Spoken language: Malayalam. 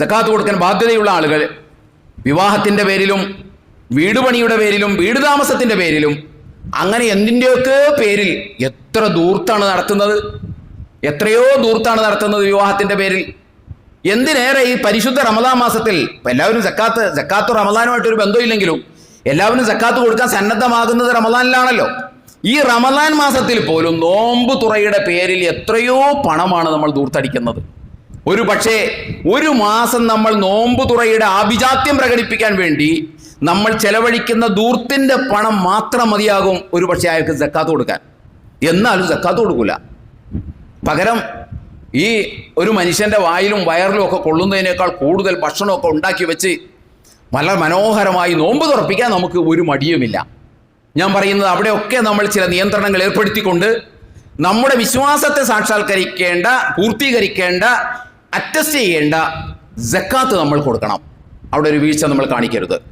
ജക്കാത്ത് കൊടുക്കാൻ ബാധ്യതയുള്ള ആളുകൾ വിവാഹത്തിന്റെ പേരിലും വീട് പണിയുടെ പേരിലും വീട് താമസത്തിന്റെ പേരിലും അങ്ങനെ എന്തിന്റെയൊക്കെ പേരിൽ എത്ര ദൂർത്താണ് നടത്തുന്നത്? എത്രയോ ദൂർത്താണ് നടത്തുന്നത് വിവാഹത്തിന്റെ പേരിൽ? എന്തിനേറെ ഈ പരിശുദ്ധ റമദാൻ മാസത്തിൽ എല്ലാവരും സക്കാത്ത് ജക്കാത്ത് റമദാനുമായിട്ടൊരു ബന്ധമില്ലെങ്കിലും എല്ലാവരും സക്കാത്ത് കൊടുക്കാൻ സന്നദ്ധമാകുന്നത് റമദാനിലാണല്ലോ. ഈ റമദാൻ മാസത്തിൽ പോലും നോമ്പ് തുറയുടെ പേരിൽ എത്രയോ പണമാണ് നമ്മൾ ദൂർത്തടിക്കുന്നത്. ഒരു പക്ഷേ ഒരു മാസം നമ്മൾ നോമ്പ് തുറയുടെ ആഭിജാത്യം പ്രകടിപ്പിക്കാൻ വേണ്ടി നമ്മൾ ചെലവഴിക്കുന്ന ദൂർത്തിന്റെ പണം മാത്രം മതിയാകും ഒരു പക്ഷേ അയാൾക്ക് ജക്കാത്ത് കൊടുക്കാൻ. എന്നാലും ജക്കാത്ത് കൊടുക്കില്ല പകരം ഈ ഒരു മനുഷ്യന്റെ വായിലും വയറിലും ഒക്കെ കൊള്ളുന്നതിനേക്കാൾ കൂടുതൽ ഭക്ഷണമൊക്കെ ഉണ്ടാക്കി വെച്ച് വളരെ മനോഹരമായി നോമ്പ് തുറപ്പിക്കാൻ നമുക്ക് ഒരു മടിയുമില്ല. ഞാൻ പറയുന്നത് അവിടെയൊക്കെ നമ്മൾ ചില നിയന്ത്രണങ്ങൾ ഏർപ്പെടുത്തിക്കൊണ്ട് നമ്മുടെ വിശ്വാസത്തെ സാക്ഷാത്കരിക്കേണ്ട പൂർത്തീകരിക്കേണ്ട അറ്റസ്റ്റ് ചെയ്യേണ്ട ജക്കാത്ത് നമ്മൾ കൊടുക്കണം. അവിടെ ഒരു വീഴ്ച നമ്മൾ കാണിക്കരുത്.